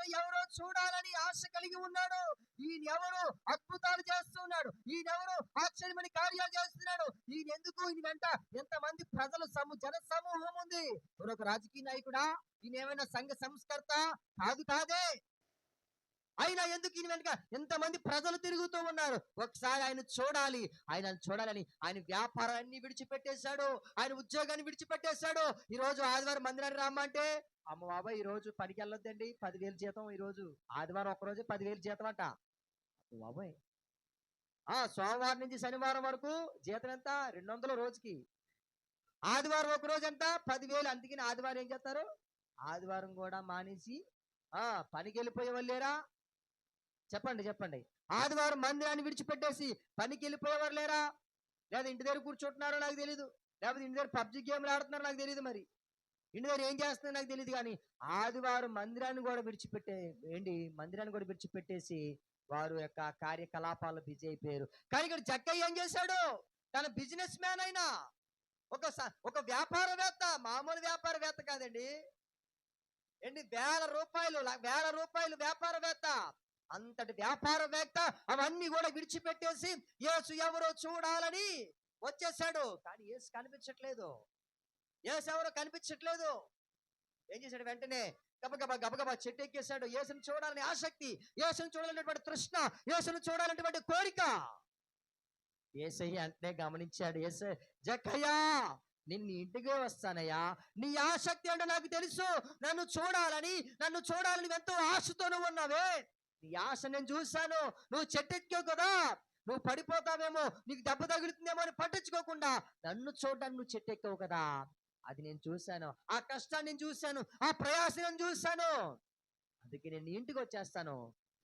ఏసై ఎవరో చూడాలని ఆశ కలిగి ఉన్నాడు. ఈయన ఎవరు అద్భుతాలు చేస్తున్నాడు. ఈయన ఎవరు కార్యాలు చేస్తున్నాడు. ఈయన ఎందుకు? ఈయన వెంట ఎంతమంది ప్రజలు సమూ జన సమూహం ఉంది. ఒక రాజకీయ నాయకుడా? ఈయన ఏమైనా సంఘ సంస్కర్త? కాదు కాదే అయినా ఎందుకు ఈయన వెనుక ఎంతమంది ప్రజలు తిరుగుతూ ఉన్నారు? ఒకసారి ఆయన చూడాలి. ఆయన చూడాలని ఆయన వ్యాపారాన్ని విడిచిపెట్టేశాడు. ఆయన ఉద్యోగాన్ని విడిచిపెట్టేశాడు. ఈ రోజు ఆదివారం మందిరాన్ని రమ్మంటే అమ్మ బాబా ఈ రోజు పనికి వెళ్ళొద్దండి. పదివేలు జీతం ఈ రోజు ఆదివారం ఒక రోజు పదివేలు జీతం అంట. బాబాయ్. ఆ సోమవారం నుంచి శనివారం వరకు జీతం ఎంత? రెండు వందల రోజుకి. ఆదివారం ఒక రోజు ఎంత? పదివేలు. అందుకని ఆదివారం ఏం చేస్తారు? ఆదివారం కూడా మానేసి ఆ పనికి వెళ్ళిపోయే వాళ్ళేరా చెప్పండి చెప్పండి. ఆదివారం మందిరాన్ని విడిచిపెట్టేసి పనికి వెళ్ళిపోయేవారు లేరా? లేదా ఇంటి దగ్గర కూర్చుంటున్నారో నాకు తెలియదు లేకపోతే ఇంటి దగ్గర పబ్జి గేమ్లు ఆడుతున్నారో నాకు తెలియదు మరి. ఇంటి దగ్గర ఏం చేస్తున్నారో నాకు తెలియదు కానీ ఆదివారం మందిరాన్ని కూడా విడిచిపెట్టే ఏంటి? మందిరాన్ని కూడా విడిచిపెట్టేసి వారు యొక్క కార్యకలాపాలు బిజీ అయిపోయారు. కానీ ఇక్కడ జక్కయ్య ఏం చేశాడు? తన బిజినెస్ మ్యాన్ అయినా. ఒక స- ఒక వ్యాపారవేత్త మామూలు వ్యాపారవేత్త కాదండి. ఏంటి? వేల రూపాయలు వేల రూపాయలు వ్యాపారవేత్త. అంతటి వ్యాపారవేత్త అవన్నీ కూడా విడిచిపెట్టేసి యేసు ఎవరో చూడాలని వచ్చేసాడు కానీ యేసు కనిపించట్లేదు. యేసు ఎవరో కనిపించట్లేదు. ఏం చేశాడు వెంటనే? గబగబా గబగబా చెట్టు ఎక్కేశాడు. యేసును చూడాలని ఆసక్తి యేసును చూడాలనేటువంటి తృష్ణ యేసును చూడాలనేటువంటి కోరిక. ఏసయ్య అంటే గమనించాడు. ఏస జక్కయ్యా నిన్ను ఇంటికే వస్తానయ్యా. నీ ఆసక్తి అంటే నాకు తెలుసు. నన్ను చూడాలని నన్ను చూడాలని ఎంతో ఆశతో నువ్వు ఉన్నావే నీ ఆశ నేను చూశాను. నువ్వు చెట్టెక్కావు కదా. నువ్వు పడిపోతావేమో. నీకు దెబ్బ తగులుతుందేమో అని పట్టించుకోకుండా నన్ను చూడడానికి నువ్వు చెట్టెక్కావు కదా. అది నేను చూశాను. ఆ కష్టాన్ని నేను చూశాను. ఆ ప్రయాసం నేను చూశాను. అందుకే నేను ఇంటికి వచ్చేస్తాను.